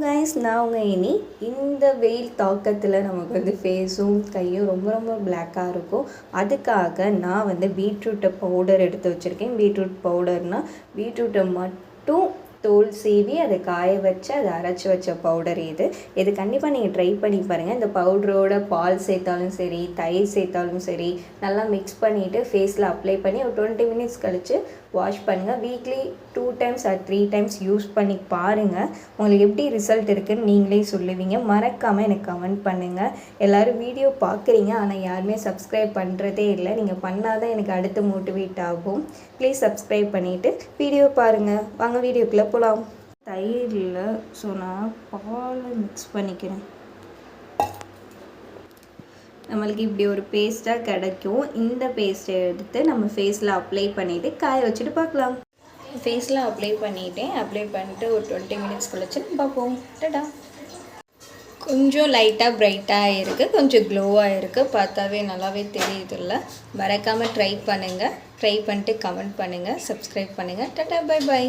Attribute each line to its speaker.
Speaker 1: Guys நான் உங்கள் இனி. இந்த வெயில் தாக்கத்தில் நமக்கு வந்து ஃபேஸும் கையும் ரொம்ப ரொம்ப பிளாக்காக இருக்கும். அதுக்காக நான் வந்து பீட்ரூட்டை பவுடர் எடுத்து வச்சுருக்கேன். பீட்ரூட் பவுடர்னால் பீட்ரூட்டை மட்டும் தோல் சீவி அதை காய வச்சு அதை அரைச்சி வச்ச பவுடர் இது. இது கண்டிப்பாக நீங்கள் ட்ரை பண்ணி பாருங்கள் இந்த பவுடரோட பால் சேர்த்தாலும் சரி தயிர் சேர்த்தாலும் சரி நல்லா மிக்ஸ் பண்ணிவிட்டு ஃபேஸில் அப்ளை பண்ணி ஒரு டுவெண்ட்டி மினிட்ஸ் கழித்து வாஷ் பண்ணுங்கள் weekly two times or three times use பண்ணி பாருங்கள் உங்களுக்கு எப்படி ரிசல்ட் இருக்குதுன்னு நீங்களே சொல்லுவீங்க. மறக்காமல் எனக்கு கமெண்ட் பண்ணுங்கள் எல்லோரும் வீடியோ பார்க்குறீங்க ஆனால் யாருமே சப்ஸ்கிரைப் பண்ணுறதே இல்லை. நீங்கள் பண்ணால் தான் எனக்கு அடுத்து மோட்டிவேட் ஆகும். ப்ளீஸ் சப்ஸ்கிரைப் பண்ணிவிட்டு வீடியோ பாருங்கள் வாங்க வீடியோக்குள்ளே போகலாம் தயிரில் ஸோ நான் பால் மிக்ஸ் பண்ணிக்கிறேன். நம்மளுக்கு இப்படி ஒரு பேஸ்ட்டாக கிடைக்கும். இந்த பேஸ்ட்டை எடுத்து நம்ம ஃபேஸில் அப்ளை பண்ணிவிட்டு காய வச்சுட்டு பார்க்கலாம். ஃபேஸில் அப்ளை பண்ணிட்டேன். அப்ளை பண்ணிட்டு ஒரு டுவெண்ட்டி மினிட்ஸ் கழிச்சு பார்ப்போம். டடா. கொஞ்சம் லைட்டாக பிரைட்டாக இருக்குது கொஞ்சம் க்ளோவாக இருக்குது பார்த்தாவே நல்லாவே தெரியுதுல்ல. மறக்காமல் ட்ரை பண்ணுங்கள் ட்ரை பண்ணிட்டு கமெண்ட் பண்ணுங்கள் சப்ஸ்கிரைப் பண்ணுங்கள் டட்டா பை பை